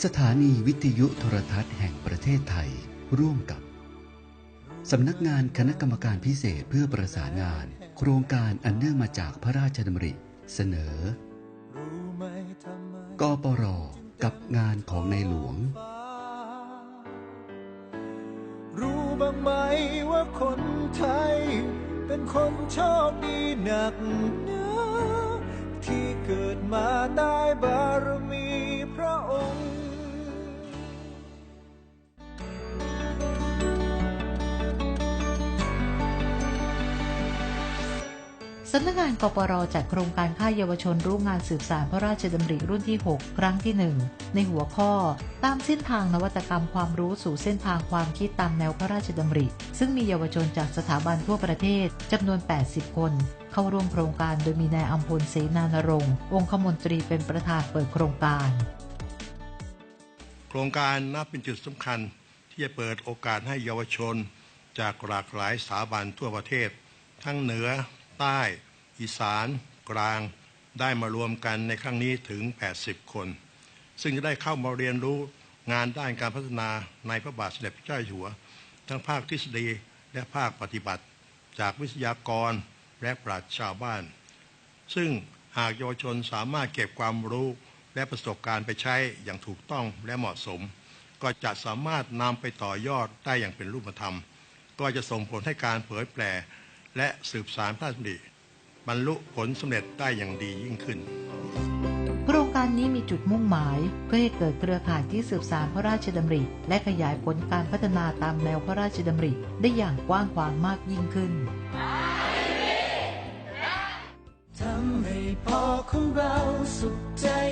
สถานีวิทยุโทรทัศน์แห่งประเทศไทย ร่วมกับ สำนักงานคณะกรรมการพิเศษเพื่อประสานงาน โครงการอันเนื่องมาจากพระราชดำริ เสนอกปรกับงานของในหลวง รู้บ้างไหมว่าคนไทย เป็นคนโชคดีหนักหนาที่เกิดมาได้บารมี สำนักงานกปรจัดโครงการค่ายเยาวชนรู้งานสืบสารพระราชดำริรุ่นที่ 6 ครั้งที่ 1 ในหัวข้อ ตามเส้นทางนวัตกรรมความรู้สู่เส้นทางความคิดตามแนวพระราชดำริ ซึ่งมีเยาวชนจากสถาบันทั่วประเทศจำนวน 80 คน เข้าร่วมโครงการโดยมีนายอัมพลเสนานรงค์องคมนตรีเป็นประธานเปิดโครงการ โครงการนับเป็นจุดสำคัญที่จะเปิดโอกาสให้เยาวชน จากหลากหลายสถาบันทั่วประเทศ ทั้งเหนือ ใต้ อีสาน กลาง ได้มารวมกันในครั้งนี้ถึง 80 คน ซึ่งจะได้เข้ามาเรียนรู้งานด้านการพัฒนาในพระบาทสมเด็จพระเจ้าอยู่หัว ทั้งภาคทฤษฎีและภาคปฏิบัติ จากวิทยากรและปราชญ์ชาวบ้าน ซึ่งหากเยาวชนสามารถเก็บความรู้และประสบการณ์ไปใช้อย่างถูกต้องและเหมาะสม ก็จะสามารถนำไปต่อยอดได้อย่างเป็นรูปธรรม ก็จะส่งผลให้การเผยแพร่ และสืบสารพระราชดำริบรรลุผลสำเร็จได้อย่างดียิ่งขึ้น โครงการนี้มีจุดมุ่งหมาย เพื่อให้เกิดเครือข่ายที่สืบสารพระราชดำริ และขยายผลการพัฒนาตามแนวพระราชดำริ ได้อย่างกว้างขวางมากยิ่งขึ้นทำให้พ่อของเราสุขใจร่วมกัน